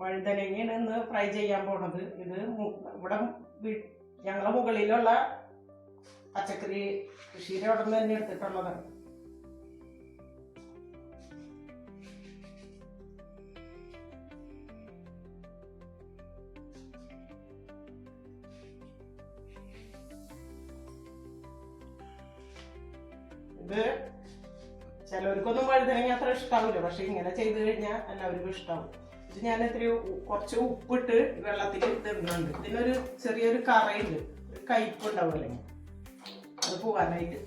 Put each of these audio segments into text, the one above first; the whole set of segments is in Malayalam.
വഴുതനങ്ങയാണ് ഇന്ന് ഫ്രൈ ചെയ്യാൻ പോണത്? ഇത് ഇവിടെ ഞങ്ങളെ മുകളിലുള്ള പച്ചക്കറി കൃഷിയുടെ അവിടെ നിന്ന് തന്നെ എടുത്തിട്ടുള്ളതാണ് ഇത് ചിലവർക്കൊന്നും വഴുതനങ്ങ അത്ര ഇഷ്ടാവില്ല പക്ഷെ ഇങ്ങനെ ചെയ്തു കഴിഞ്ഞാൽ എല്ലാവർക്കും ഇഷ്ടാവും. ഞാൻ ഇത്തിരി കുറച്ച് ഉപ്പിട്ട് വെള്ളത്തിൽ ഇടുന്നുണ്ട് ഇതിനൊരു ചെറിയൊരു കറയുണ്ട്. ഒരു അത് പോകാനായിട്ട്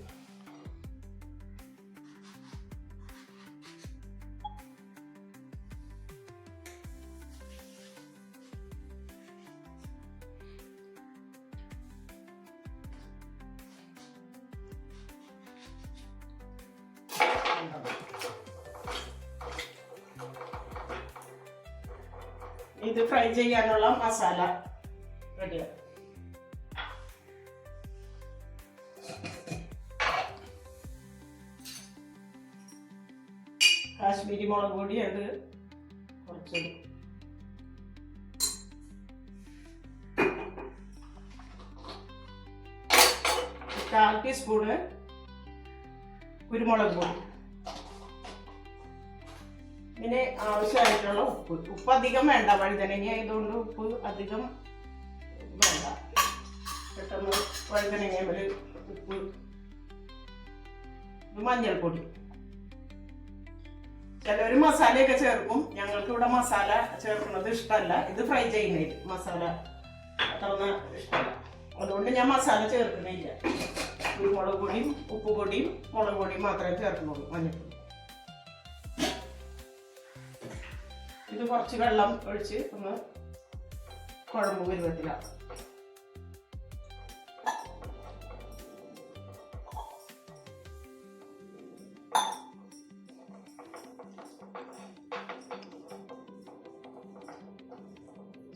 ഇത് ഫ്രൈ ചെയ്യാനുള്ള മസാല റെഡിയാണ് കാശ്മീരി മുളക് പൊടി അത് കുറച്ച് കാൽ ടീസ്പൂണ് കുരുമുളക് പൊടി. ഇതിന് ആവശ്യമായിട്ടുള്ള ഉപ്പ്. ഉപ്പ് അധികം വേണ്ട വഴുതനങ്ങ ആയതുകൊണ്ട് ഉപ്പ് അധികം വേണ്ട. പെട്ടെന്ന് വഴുതനങ്ങ ഒരു ഉപ്പ് മഞ്ഞൾപ്പൊടി. ചിലവർ മസാലയൊക്കെ ചേർക്കും. ഞങ്ങൾക്ക് ഇവിടെ മസാല ചേർക്കുന്നത് ഇഷ്ടമല്ല. ഇത് ഫ്രൈ ചെയ്യുന്നില്ല മസാല അത്ര ഇഷ്ടമല്ല. അതുകൊണ്ട് ഞാൻ മസാല ചേർക്കുന്നില്ല. കുരുമുളക് പൊടിയും ഉപ്പ് പൊടിയും മുളക് പൊടിയും മാത്രമേ ചേർക്കുന്നുള്ളൂ മഞ്ഞൾപ്പൊടി. ഇത് കുറച്ച് വെള്ളം ഒഴിച്ച് ഒന്ന് കുഴമ്പ് വരുന്നില്ല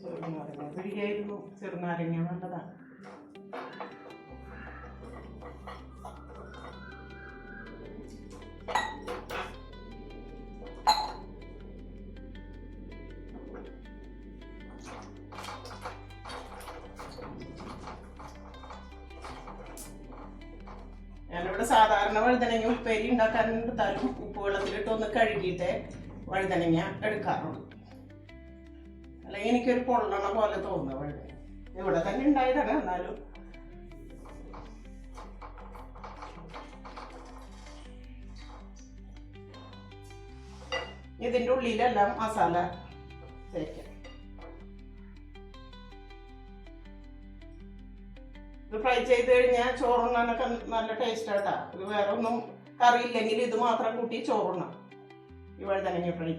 ചെറുനാരങ്ങ. പിഴിയായിരുന്നു ചെറുനാരങ്ങ നല്ലതാണ്. ഞാനിവിടെ സാധാരണ വഴുതനങ്ങ ഉപ്പേരി ഉണ്ടാക്കാൻ എടുത്താലും ഉപ്പ് വെള്ളത്തിലിട്ട് ഒന്ന് കഴുകിയിട്ട് വഴുതനങ്ങ എടുക്കാറുള്ളൂ. അല്ലെങ്കിൽ എനിക്കൊരു പൊള്ളണ പോലെ തോന്നുന്നു വഴുതനങ്ങ ഇവിടെ തന്നെ ഉണ്ടായതാണ്. എന്നാലും ഇതിന്റെ ഉള്ളിലെല്ലാം മസാല തേക്കാം. ഇത് ഫ്രൈ ചെയ്ത് കഴിഞ്ഞാൽ ചോറുണ്ണാനൊക്കെ നല്ല ടേസ്റ്റ് ആട്ടാ. ഇത് വേറെ ഒന്നും കറിയില്ലെങ്കിൽ ഇത് മാത്രം കൂട്ടി ചോറുണ്ണാം. ഈ വഴുതനങ്ങ ഫ്രൈ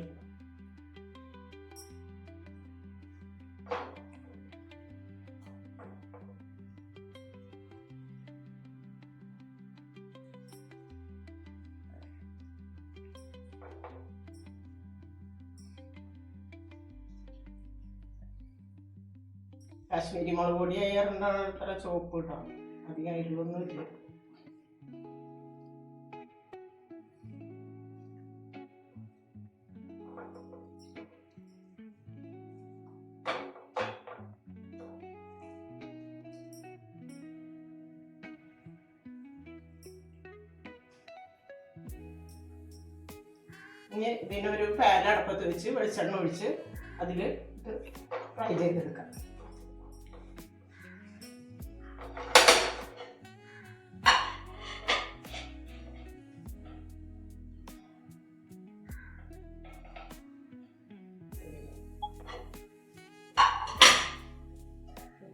കാശ്മീരി മുളക് പൊടി ആയിരുന്നാണ് ചോപ്പ് ചുവപ്പ് കിട്ടാം അധികം എരിവൊന്നുമില്ല ഇനി ഇതിനൊരു ഫാൻ അടുപ്പത്ത് വെച്ച് വെളിച്ചെണ്ണ ഒഴിച്ച് അതിൽ ഫ്രൈ ചെയ്തെടുക്കാം.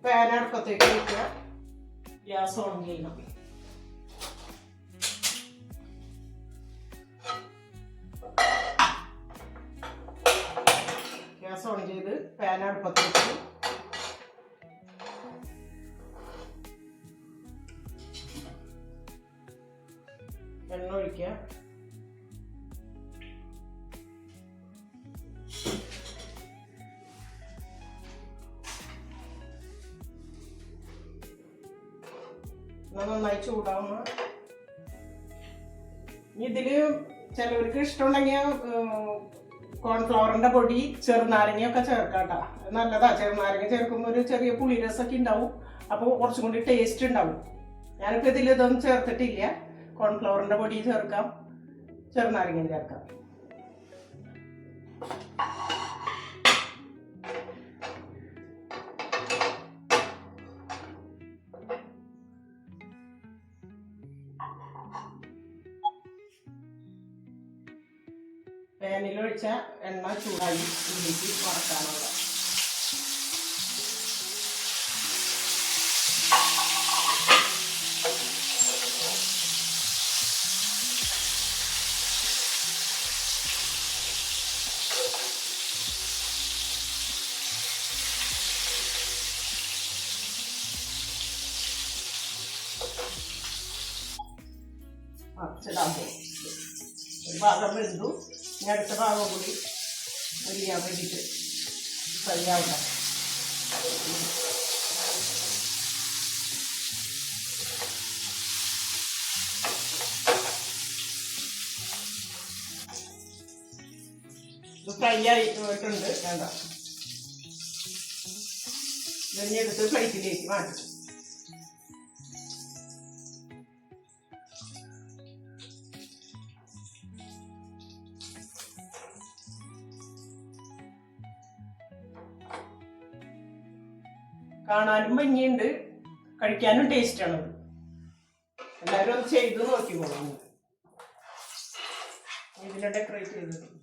പാൻ അടുപ്പത്തേക്ക് വെക്കുക. ഗ്യാസ് ഓൺ ചെയ്യണം ഗ്യാസ് ഓൺ ചെയ്ത് വെച്ച് എണ്ണ ഒഴിക്കുക. നന്നായി ചൂടാവുന്ന. ഇതിൽ ചിലവർക്ക് ഇഷ്ടമുണ്ടെങ്കിൽ കോൺഫ്ലവറിന്റെ പൊടി ചെറുനാരങ്ങയൊക്കെ ചേർക്കാട്ടാ. നല്ലതാ. ചെറുനാരങ്ങ ചേർക്കുമ്പോൾ ഒരു ചെറിയ പുളിരസമൊക്കെ ഉണ്ടാവും. അപ്പോൾ കുറച്ചും കൂടി ടേസ്റ്റ് ഉണ്ടാവും. ഞാനിപ്പോൾ ഇതിൽ ഇതൊന്നും ചേർത്തിട്ടില്ല. കോൺഫ്ലവറിന്റെ പൊടി ചേർക്കാം. ചെറുനാരങ്ങ ചേർക്കാം. പാനിൽ ഒഴിച്ച എണ്ണ ചൂടായി ഇതിലേക്ക് വറക്കാനുള്ള. മറിച്ചിടാൻ പോകും ഭാഗം വെന്തു ഇനി അടുത്ത ഭാഗം കൂടി അരിയാൻ വേണ്ടിയിട്ട് ഫ്രൈ ആവട്ടെ. ഇത് ഫ്രൈ ആയിട്ടുണ്ട് വേണ്ട. ഇതിനെ എടുത്ത് പ്ലേറ്റിലേക്ക് മാറ്റി. കാണാനും ഭംഗിയുണ്ട്. കഴിക്കാനും ടേസ്റ്റ് ആണ്. എല്ലാവരും അത് ചെയ്ത് നോക്കിക്കോളാം. ഇതിനെ ഡെക്കറേറ്റ് ചെയ്തത്